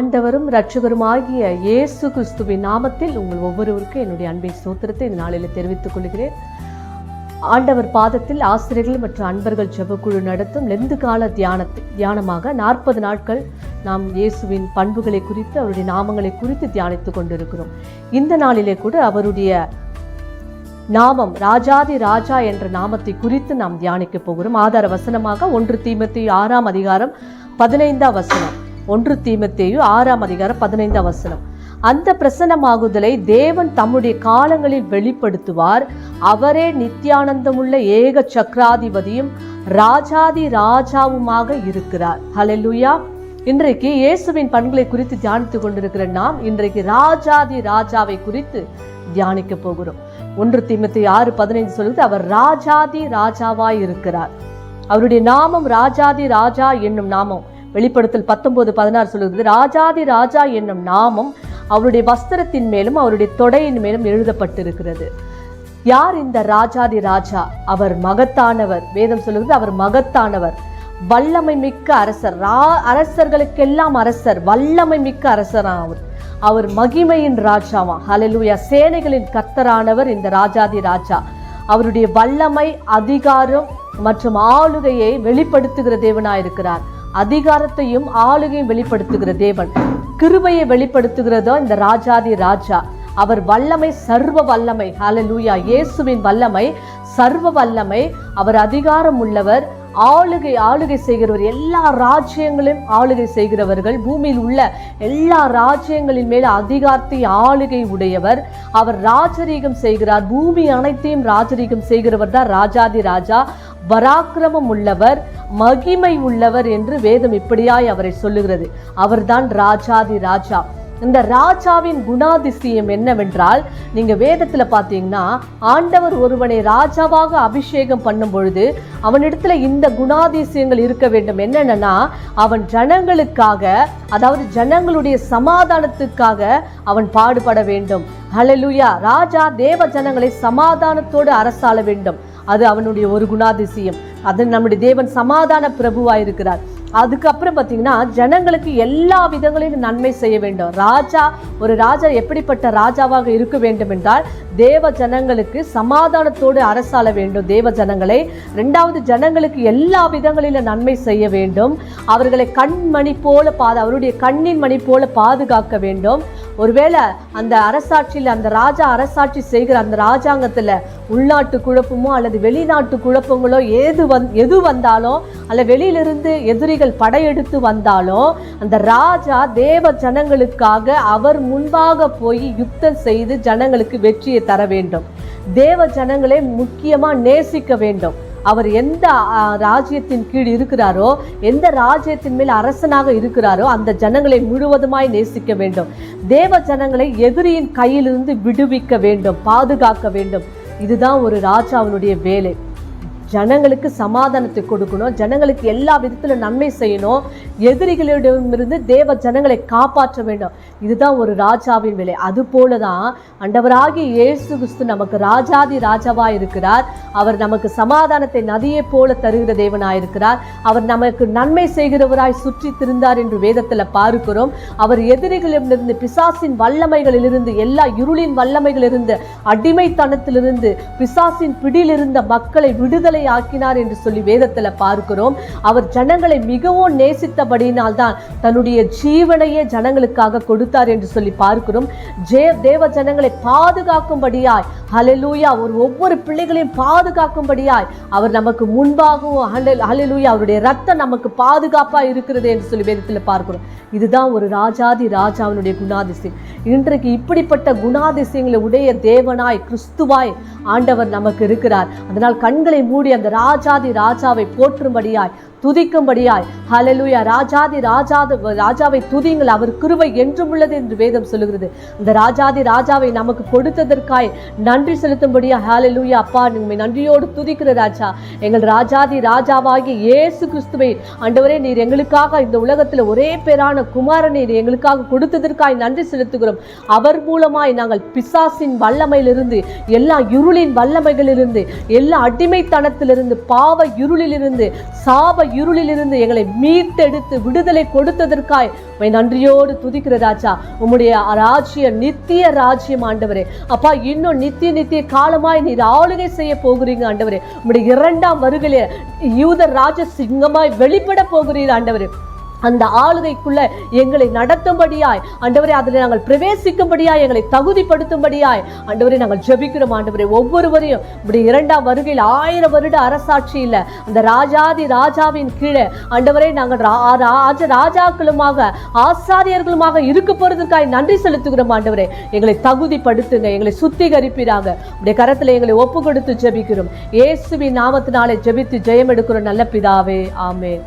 ஆண்டவரும் இரட்சகருமாகிய இயேசு கிறிஸ்துவின் நாமத்தில் உங்கள் ஒவ்வொருவருக்கும் என்னுடைய அன்பை சோத்திரத்தை இந்த நாளில் தெரிவித்துக் கொள்கிறேன். ஆண்டவர் பாதத்தில் ஆசிரியர்கள் மற்றும் அன்பர்கள் ஜெபக்குழு நடத்தும் லெந்து கால தியானத்தை தியானமாக நாற்பது நாட்கள் நாம் இயேசுவின் பண்புகளை குறித்து அவருடைய நாமங்களை குறித்து தியானித்துக் கொண்டிருக்கிறோம். இந்த நாளிலே கூட அவருடைய நாமம் ராஜாதி ராஜா என்ற நாமத்தை குறித்து நாம் தியானிக்க போகிறோம். ஆதார வசனமாக ஒன்று தீமத்தி ஆறாம் அதிகாரம் பதினைந்தாம் வசனம். ஒன்று தீமத்தேயு ஆறாம் அதிகாரம் பதினைந்தாம் வசனம். அந்த பிரசன்னமாகுதலை தேவன் தம்முடைய காலங்களில் வெளிப்படுத்துவார். அவரே நித்தியானந்தமுள்ள ஏக சக்கராதிபதியும் ராஜாதி ராஜாவுமாக இருக்கிறார். ஹalleluya இன்றைக்கு இயேசுவின் பண்களை குறித்து தியானித்துக் கொண்டிருக்கிற நாம் இன்றைக்கு ராஜாதி ராஜாவை குறித்து தியானிக்க போகிறோம். ஒன்று தீமத்தி ஆறு பதினைந்து சொல்லுது அவர் ராஜாதி ராஜாவாய் இருக்கிறார் அவருடைய நாமம் ராஜாதி ராஜா என்னும் நாமம். வெளிப்படுத்தல் பத்தொன்பது பதினாறு சொல்லுகிறது. ராஜாதி ராஜா என்னும் நாமம் அவருடைய வஸ்திரத்தின் மேலும் அவருடைய தொடையின் மேலும் எழுதப்பட்டிருக்கிறது. யார் இந்த ராஜாதி ராஜா? அவர் மகத்தானவர். வேதம் சொல்லுகிறது அவர் மகத்தானவர். வல்லமை மிக்க அரசர். ரா அரசர்களுக்கெல்லாம் அரசர். வல்லமை மிக்க அரசரா அவர் அவர் மகிமையின் ராஜாவா. ஹலலூயா சேனைகளின் கர்த்தரானவர் இந்த ராஜாதி ராஜா. அவருடைய வல்லமை அதிகாரம் மற்றும் ஆளுகையை வெளிப்படுத்துகிற தேவனாயிருக்கிறார். அதிகாரத்தையும் ஆளுகையும் வெளிப்படுத்துகிற தேவன். கிருபையை வெளிப்படுத்துகிறதோ இந்த ராஜாதி ராஜா. அவர் வல்லமை சர்வ வல்லமை ஹலலூயா இயேசுவின் வல்லமை சர்வ வல்லமை. அவர் அதிகாரம் உள்ளவர் ஆளுகை ஆளுகை செய்கிறவர் எல்லா ராஜ்யங்களையும் ஆளுகை செய்கிறவர்கள் பூமியில் உள்ள எல்லா ராஜ்யங்களின் மேல் அதிகாரத்தை ஆளுகை உடையவர். அவர் ராஜரீகம் செய்கிறார் பூமி அனைத்தையும் ராஜரீகம் செய்கிறவர் தான் ராஜாதி ராஜா. பராக்கிரமம் உள்ளவர் மகிமை உள்ளவர் என்று வேதம் இப்படியாய் அவரை சொல்லுகிறது. அவர்தான் ராஜாதி ராஜா. இந்த ராஜாவின் குணாதிசயம் என்னவென்றால் நீங்க வேதத்துல பார்த்தீங்கன்னா ஆண்டவர் ஒருவனை ராஜாவாக அபிஷேகம் பண்ணும் பொழுது அவனிடத்துல இந்த குணாதிசயங்கள் இருக்க வேண்டும். என்னென்னா அவன் ஜனங்களுக்காக அதாவது ஜனங்களுடைய சமாதானத்துக்காக அவன் பாடுபட வேண்டும். ஹலலுயா ராஜா தேவ ஜனங்களை சமாதானத்தோடு அரசாள வேண்டும். அது அவனுடைய ஒரு குணாதிசயம். அது நம்முடைய தேவன் சமாதான பிரபுவாய் இருக்கிறார். அதுக்கப்புறம் பார்த்தீங்கன்னா ஜனங்களுக்கு எல்லா விதங்களிலும் நன்மை செய்ய வேண்டும். ராஜா ஒரு ராஜா எப்படிப்பட்ட ராஜாவாக இருக்க வேண்டும் என்றால் தேவ ஜனங்களுக்கு சமாதானத்தோடு அரசாள வேண்டும். தேவ ஜனங்களை ரெண்டாவது ஜனங்களுக்கு எல்லா விதங்களிலும் நன்மை செய்ய வேண்டும். அவர்களை கண்மணி போல பாது அவருடைய கண்ணின் மணி போல பாதுகாக்க வேண்டும். ஒருவேளை அந்த அரசாட்சியில் அந்த ராஜா அரசாட்சி செய்கிற அந்த ராஜாங்கத்தில் உள்நாட்டு குழப்பமோ அல்லது வெளிநாட்டு குழப்பங்களோ ஏது வந் எது வந்தாலும் அல்ல வெளியிலிருந்து எதிரிகள் படையெடுத்து வந்தாலும் அந்த ராஜா தேவ ஜனங்களுக்காக அவர் முன்பாக போய் யுத்தம் செய்து ஜனங்களுக்கு வெற்றியை தர வேண்டும். தேவ ஜனங்களை முக்கியமாக நேசிக்க வேண்டும். அவர் எந்த ராஜ்யத்தின் கீழ் இருக்கிறாரோ எந்த ராஜ்யத்தின் மேல் அரசனாக இருக்கிறாரோ அந்த ஜனங்களை முழுவதுமாய் நேசிக்க வேண்டும். தேவ ஜனங்களை எதிரியின் கையிலிருந்து விடுவிக்க வேண்டும் பாதுகாக்க வேண்டும். இதுதான் ஒரு ராஜாவினுடைய வேலை. ஜனங்களுக்கு சமாதானத்தை கொடுக்கணும். ஜனங்களுக்கு எல்லா விதத்தில் நன்மை செய்யணும். எதிரிகளிடமிருந்து தேவ ஜனங்களை காப்பாற்ற வேண்டும். இதுதான் ஒரு ராஜாவின் வேலை. அது போல தான் அண்டவராகி இயேசு கிறிஸ்து நமக்கு ராஜாதி ராஜாவாக இருக்கிறார். அவர் நமக்கு சமாதானத்தை நதியைப் போல தருகிற தேவனாக இருக்கிறார் அவர் நமக்கு நன்மை செய்கிறவராய் சுற்றி திருந்தார் என்று வேதத்தில் பார்க்கிறோம். அவர் எதிரிகளிடமிருந்து பிசாசின் வல்லமைகளிலிருந்து எல்லா இருளின் வல்லமைகளிலிருந்து அடிமைத்தனத்திலிருந்து பிசாசின் பிடியிலிருந்த மக்களை விடுதலை ஆக்கினார் என்று சொல்லி வேதத்தில் பார்க்கிறோம். அவர் ஜனங்களை மிகவும் நேசித்தபடியினால் தான் தன்னுடைய ஜீவனையே ஜனங்களுக்காக கொடுத்தார் என்று சொல்லி பார்க்கிறோம். ஜே தேவ ஜனங்களை பாதுகாக்கும்படியாய் ஹalleluya அவர் ஒவ்வொரு பிள்ளைகளையும் பாதுகாக்கும்படியாய் அவர் நமக்கு முன்பாகவும் ஹல்லே- அவருடைய ரத்தம் நமக்கு பாதுகாப்பா இருக்கிறது என்று சொல்லி வேதத்தில் பார்க்கிறோம். இதுதான் ஒரு ராஜாதி ராஜாவினுடைய குணாதிசயம். இன்றைக்கு இப்படிப்பட்ட குணாதிசயங்களை உடைய தேவனாய் கிறிஸ்துவாய் ஆண்டவர் நமக்கு இருக்கிறார். அதனால் கண்களை மூடி அந்த ராஜாதி ராஜாவை போற்றும்படியாய் துதிக்கும்படியாய். ஹலலுயா ராஜாதி ராஜாத ராஜாவை துதிங்கள் அவர் கிருவை என்றும் உள்ளது என்று வேதம் சொல்லுகிறது. இந்த ராஜாதி ராஜாவை நமக்கு கொடுத்ததற்காய் நன்றி செலுத்தும்படியா ஹலலுயா அப்பா உண்மை நன்றியோடு துதிக்கிற ராஜா. எங்கள் ராஜாதி ராஜாவாகிய இயேசு கிறிஸ்துவை ஆண்டவரே நீர் எங்களுக்காக இந்த உலகத்தில் ஒரே பேரான குமாரனை நீர் எங்களுக்காக கொடுத்ததற்காய் நன்றி செலுத்துகிறோம். அவர் மூலமாய் நாங்கள் பிசாசின் வல்லமையிலிருந்து எல்லா இருளின் வல்லமைகளிலிருந்து எல்லா அடிமைத்தனத்திலிருந்து பாவ இருளிலிருந்து சாப இருளிலிருந்து எங்களை மீட்டெடுத்து விடுதலை கொடுத்ததற்காய் உமை நன்றியோடு துதிக்கிற ராஜா உம்முடைய ராஜ்யம் நித்திய ராஜ்யம் ஆண்டவரே. அப்பா இன்னும் நித்திய நித்திய காலமாய் நீர் ஆளுகை செய்ய போகிறீங்க ஆண்டவரே. உம்முடைய இரண்டாம் வருகையில யூத ராஜ சிங்கமாய் வெளிப்பட போகிறீர் ஆண்டவரே. அந்த ஆளுகைக்குள்ள எங்களை நடத்தும்படியாய் ஆண்டவரே அதில் நாங்கள் பிரவேசிக்கும்படியாய் எங்களை தகுதிப்படுத்தும்படியாய் ஆண்டவரே நாங்கள் ஜெபிக்கிறோம் ஆண்டவரே. ஒவ்வொருவரையும் இப்படி இரண்டாம் வருகையில் ஆயிரம் வருட அரசாட்சி இல்லை. அந்த ராஜாதி ராஜாவின் கீழே ஆண்டவரே நாங்கள் ரா- ராஜ ராஜாக்களுமாக ஆசாரியர்களுமாக இருக்க போறதுக்காய் நன்றி செலுத்துகிறோம் ஆண்டவரே. எங்களை தகுதிப்படுத்துங்க எங்களை சுத்திகரிப்பிடாங்க உடைய கரத்தில் எங்களை ஒப்பு கொடுத்து ஜெபிக்கிறோம். இயேசுவின் நாமத்தினாலே ஜெபித்து ஜெயம் எடுக்கிறோம் நல்ல பிதாவே. ஆமே